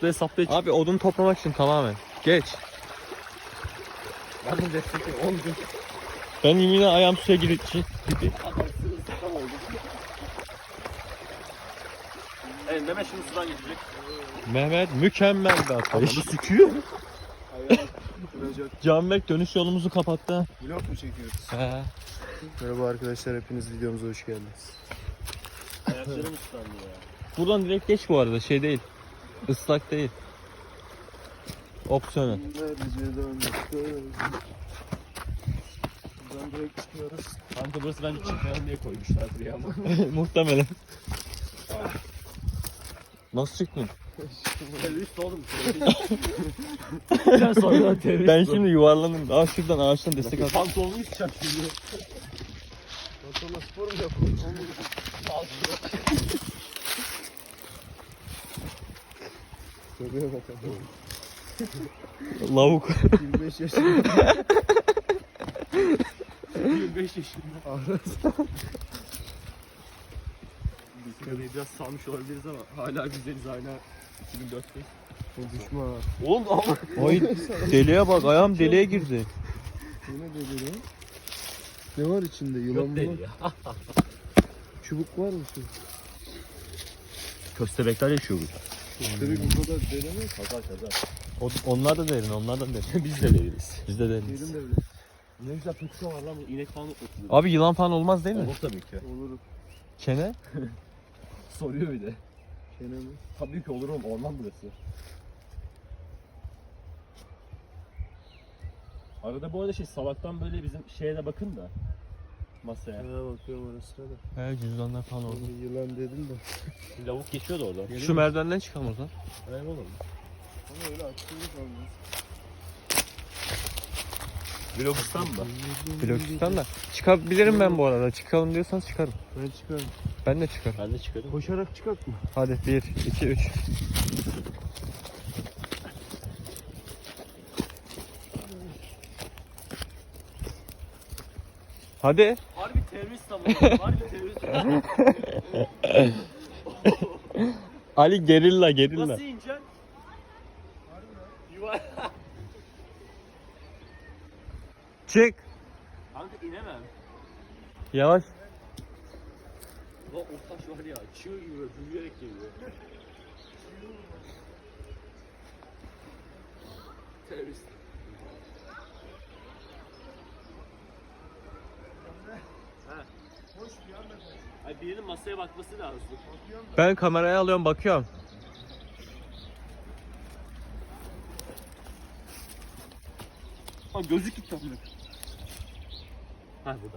Hesapta hiç. Abi odun toplamak için tamamen. Geç. Ben de destekli oldum. Ben yine ayağım suya gidip Evet Mehmet şimdi sudan gidecek. Mehmet mükemmel bir atlayış. sıkıyor. Canberk dönüş yolumuzu kapattı. Vlog mu çekiyoruz? He. Merhaba arkadaşlar hepiniz videomuza hoş geldiniz. Ayaklarım ıslandı ya. Buradan direkt geç bu arada şey değil. Islak değil. Opsiyonel. Buradan direkt çıkıyoruz. Kanka burası bence çıkmayalım diye koymuşlardır ya ama. Muhtemelen. Nasıl çıktın? Terörist oğlum. Sen sonra terörist. Ben şimdi yuvarlandım. Aa şuradan ağaçtan destek al. Pantolonu çıkacak şimdi. Motorla spor mu yapalım? Soruya bakalım. Lavuk. 25 yaşında 25 yaşında. Aras. Biz karıyı biraz salmış olabiliriz ama hala güzeliz hala 2004'teyiz. Konuşma. Oğlum ama. Ay deliğe bak ayağım deliğe girdi. Bu ne dedi lan? Ne var içinde? Yılan Yok mı ya. Çubuk var mı? şu? Köstebekler yaşıyor burada. Köstebek bu kadar denemez. Kazar kazar. O, onlar da derin, onlar da derin. Biz de deriz. Biz de deriniz. Yerim de öyle. Ne güzel petrol var lan bu inek falan oturuyor. Abi yılan falan olmaz değil mi? Olur tabii ki. Olur. Kene? Soruyor bir de. Kene mi? Tabii ki olur oğlum orman burası. Arada bu arada şey salaktan böyle bizim şeye de bakın da masaya. Ha bakıyorum arasına da. He cüzdanlar falan oldu. Şimdi yılan dedim de. Lavuk geçiyor da orada. Şu merdivenden çıkalım o zaman. Oğlum. Ama öyle açıklık olmaz. Vlogistan mı? Blokistan da. Çıkabilirim ben bu arada. Çıkalım diyorsanız çıkarım. Ben çıkarım. Ben de çıkarım. Ben de çıkarım. Koşarak çıkart mı? Hadi 1, 2, 3. Hadi. Harbi terörist ama. Harbi terörist. Ali gerilla gerilla. Nasıl ineceksin? Yuva. Çık. Kanka inemem. Yavaş. Lan o taş var ya çığ gibi büyüyerek geliyor. Terörist. Ha. Ay birinin masaya bakması lazım. Ben kameraya alıyorum bakıyorum. Ha gözlük gitti amına. Ha burada.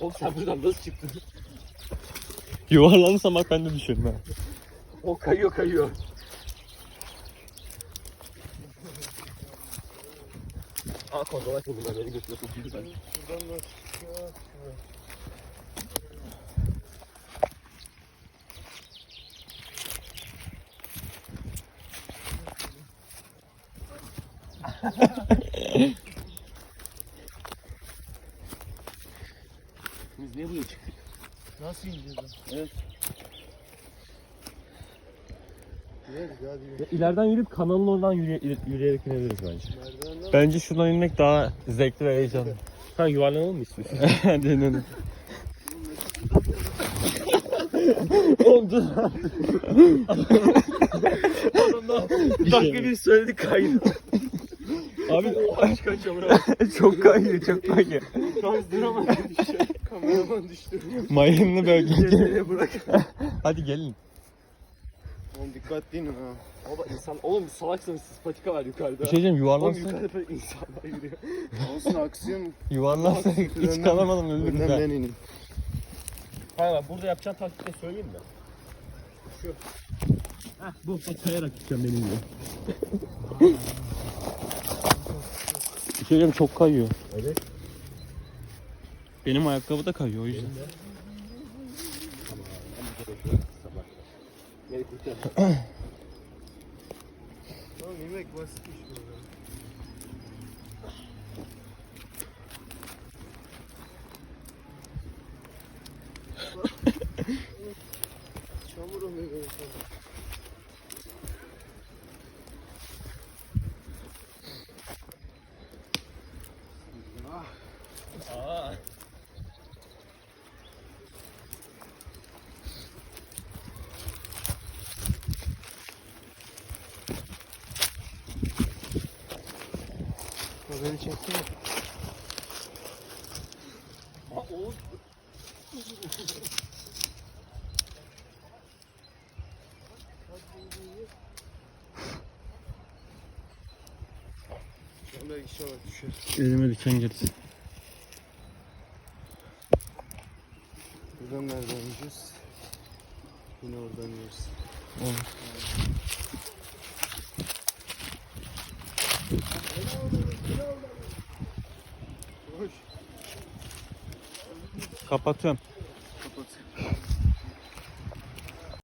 Oğlum sen buradan nasıl çıktın? Yuvarlanırsam bak ben de düşerim ha. O kayıyor kayıyor. Aa kozalak mı bunlar beni ben. Şuradan da çıkıyor. Biz niye buraya çıktık? Nasıl ineceğiz lan? Evet. İleriden yürüyüp kanalın oradan yürüye- yürüyerek inebiliriz bence. Bence şuradan inmek daha zevkli ve heyecanlı. Sen yuvarlanalım mı istiyorsun? Hadi inelim. Dakika bir söyledik kaydı. Abi Kaç kaç çok kayıyor çok kayıyor. Kaz duramadı düşüyor. kameraman düştü. Mayınlı bölge. Hadi gelin. Oğlum dikkatli inin ha. Baba insan oğlum salaksınız siz patika var yukarıda. Bir şey diyeceğim Oğlum yuvarlansa, yukarıda böyle insanlar yürüyor. Olsun aksiyon. yuvarlansa hiç Önden- kalamadım öldüm Önden ben. ben ineyim. Hayır bak burada yapacağın taktikte söyleyeyim mi? Şu. Heh bu bak kayarak gideceğim benim gibi. Bir şey diyeceğim çok kayıyor. Evet. Benim ayakkabı da kayıyor o yüzden. Beni kurtar. Tamam yemek basitmiş burada. Çamur oluyor. Aa. O beni çekti mi? Aa, Oğuz. Elime diken girdi. Buradan nereden yiyeceğiz? Yine oradan yeriz. Olur. Hoş. Kapatıyorum.